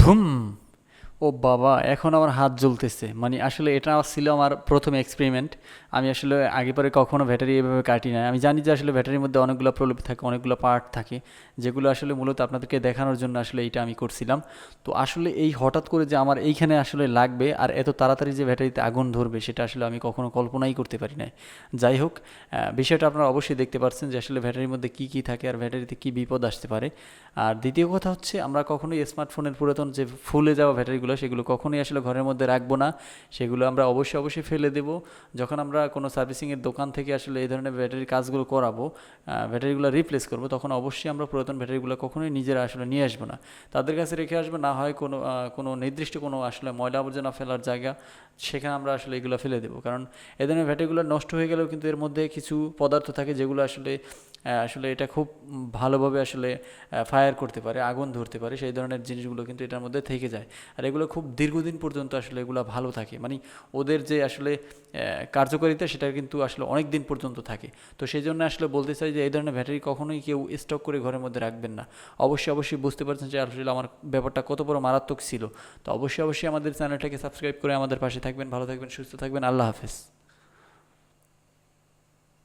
พุ่ม ও বাবা, এখন আমার হাত জ্বলতেছে। মানে আসলে এটা ছিল আমার প্রথম এক্সপেরিমেন্ট আমি আসলে আগে পরে কখনো ব্যাটারি এভাবে কাটি না আমি জানি যে আসলে ব্যাটারির মধ্যে অনেকগুলো প্রলেপ থাকে, অনেকগুলো পার্ট থাকে, যেগুলো আসলে মূলত আপনাদেরকে দেখানোর জন্য আসলে এইটা আমি করছিলাম। তো আসলে এই হঠাৎ করে যে আমার এইখানে আসলে লাগবে আর এত তাড়াতাড়ি যে ব্যাটারিতে আগুন ধরবে, সেটা আসলে আমি কখনো কল্পনাই করতে পারি না যাই হোক বিষয়টা আপনারা অবশ্যই দেখতে পাচ্ছেন যে আসলে ব্যাটারির মধ্যে কী কী থাকে আর ব্যাটারিতে কী বিপদ আসতে পারে। আর দ্বিতীয় কথা হচ্ছে, আমরা কখনোই স্মার্টফোনের পুরাতন যে ফুলে যাওয়া ব্যাটারিগুলো সেগুলো কখনোই আসলে ঘরের মধ্যে রাখব না। সেগুলো আমরা অবশ্যই অবশ্যই ফেলে দেব। যখন আমরা কোনো সার্ভিসিংয়ের দোকান থেকে আসলে এই ধরনের ব্যাটারির কাজগুলো করাবো ব্যাটারিগুলো রিপ্লেস করব, তখন অবশ্যই আমরা পুরাতন ব্যাটারিগুলো কখনোই নিজেরা আসলে নিয়ে আসব না। তাদের কাছে রেখে আসব, না হয় কোনো কোনো নির্দিষ্ট কোনো আসলে ময়লা আবর্জনা ফেলার জায়গা, সেখানে আমরা আসলে এগুলো ফেলে দেবো। কারণ এ ধরনের ব্যাটারিগুলো নষ্ট হয়ে গেলেও কিন্তু এর মধ্যে কিছু পদার্থ থাকে যেগুলো আসলে আসলে এটা খুব ভালোভাবে আসলে ফায়ার করতে পারে, আগুন ধরতে পারে, সেই ধরনের জিনিসগুলো কিন্তু এটার মধ্যে থেকে যায়। আর এগুলো খুব দীর্ঘদিন পর্যন্ত আসলে এগুলো ভালো থাকে। মানে ওদের যে আসলে কার্যকারিতা সেটা কিন্তু আসলে অনেক দিন পর্যন্ত থাকে। তো সেই জন্য আসলে বলতে চাই যে এই ধরনের ব্যাটারি কখনোই কেউ স্টক করে ঘরের মধ্যে রাখবেন না। অবশ্যই অবশ্যই বুঝতে পারছেন যে আসলে আমার ব্যাপারটা কত বড় মারাত্মক ছিল। তো অবশ্যই অবশ্যই আমাদের চ্যানেলটাকে সাবস্ক্রাইব করে আমাদের পাশে থাকবেন, ভালো থাকবেন, সুস্থ থাকবেন, আল্লাহ হাফেজ।